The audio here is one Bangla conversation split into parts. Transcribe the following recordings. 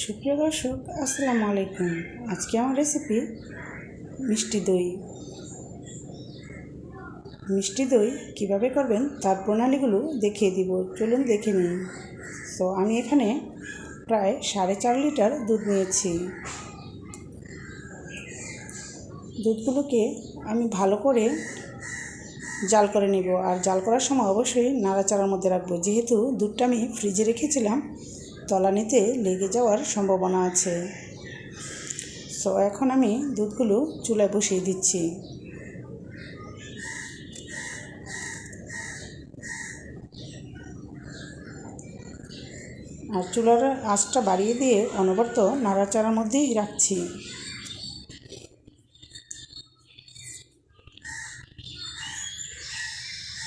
সুপ্রিয় দর্শক, আসসালামু আলাইকুম। আজকে আমার রেসিপি মিষ্টি দই। মিষ্টি দই কীভাবে করবেন তার প্রণালীগুলো দেখিয়ে দিব। চলুন দেখে নিন তো আমি এখানে প্রায় সাড়ে চার লিটার দুধ নিয়েছি। দুধগুলোকে আমি ভালো করে জাল করে নেব। আর জাল করার সময় অবশ্যই নাড়াচাড়ার মধ্যে রাখব। যেহেতু দুধটা আমি ফ্রিজে রেখেছিলাম তলানিতে লেগে যাওয়ার সম্ভাবনা আছে। সো এখন আমি দুধগুলো চুলায় বসিয়ে দিচ্ছি। আর চুলার আঁচটা বাড়িয়ে দিয়ে অনবরত নাড়াচাড়ার মধ্যেই রাখছি।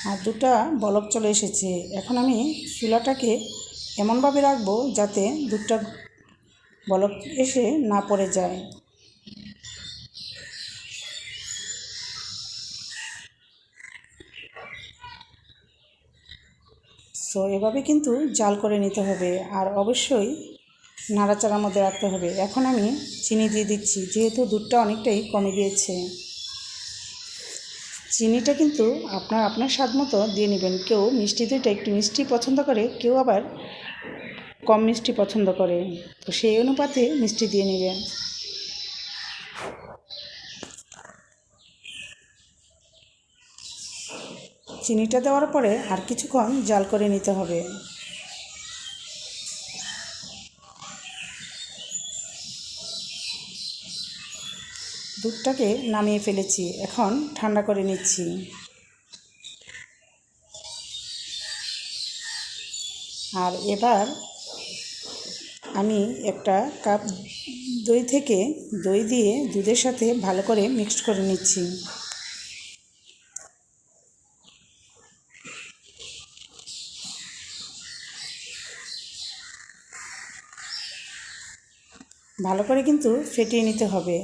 আর দুটা বলক চলে এসেছে। এখন আমি চুলাটাকে এমনভাবে রাখব যাতে দুধটা বলক এসে না পড়ে যায়। সো এভাবে কিন্তু জাল করে নিতে হবে আর অবশ্যই নাড়াচাড়ার মধ্যে রাখতে হবে। এখন আমি চিনি দিয়ে দিচ্ছি, যেহেতু দুধটা অনেকটাই কমে গিয়েছে। চিনিটা কিন্তু আপনার আপনার স্বাদ মতো দিয়ে নেবেন। কেউ মিষ্টি দইটা একটু মিষ্টি পছন্দ করে, কেউ আবার কম মিষ্টি পছন্দ করে। তো সেই অনুপাতে মিষ্টি দিয়ে নেবেন চিনিটা দেওয়ার পরে আর কিছুক্ষণ জাল করে নিতে হবে। দুধটাকে নামিয়ে ফেলেছি, এখন ঠান্ডা করে নিচ্ছি। আর এবার আমি একটা কাপ দই থেকে দই দিয়ে দুধের সাথে ভালো করে মিক্সড করে নিচ্ছি। ভালো করে কিন্তু ফেটিয়ে নিতে হবে।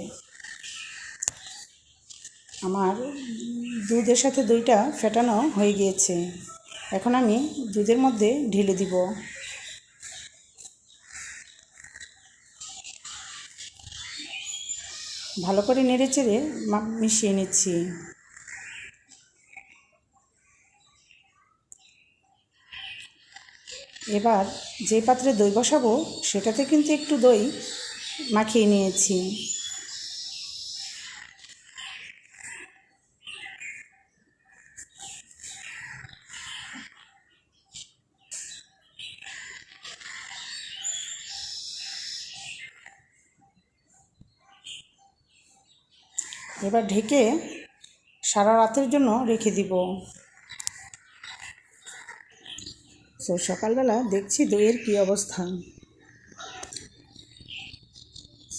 আমার দুধের সাথে দইটা ফেটানো হয়ে গিয়েছে। এখন আমি দুধের মধ্যে ঢেলে দিব। ভালো করে নেড়ে চেড়ে মিশিয়ে নিচ্ছি। এবার যে পাত্রে দই বসাবো, সেটাতে কিন্তু একটু দই মাখিয়ে নিয়েছি। এবার ঢেকে সারা রাতের জন্য রেখে দিব। তো সকালবেলা দেখছি দইয়ের কী অবস্থা।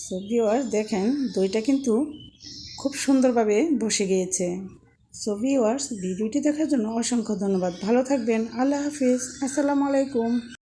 সো ভিওয়ার্স দেখেন, দইটা কিন্তু খুব সুন্দরভাবে বসে গিয়েছে। সো ভিওয়ার্স ভিডিওটি দেখার জন্য অসংখ্য ধন্যবাদ। ভালো থাকবেন। আল্লাহ হাফিজ। আসসালামু আলাইকুম।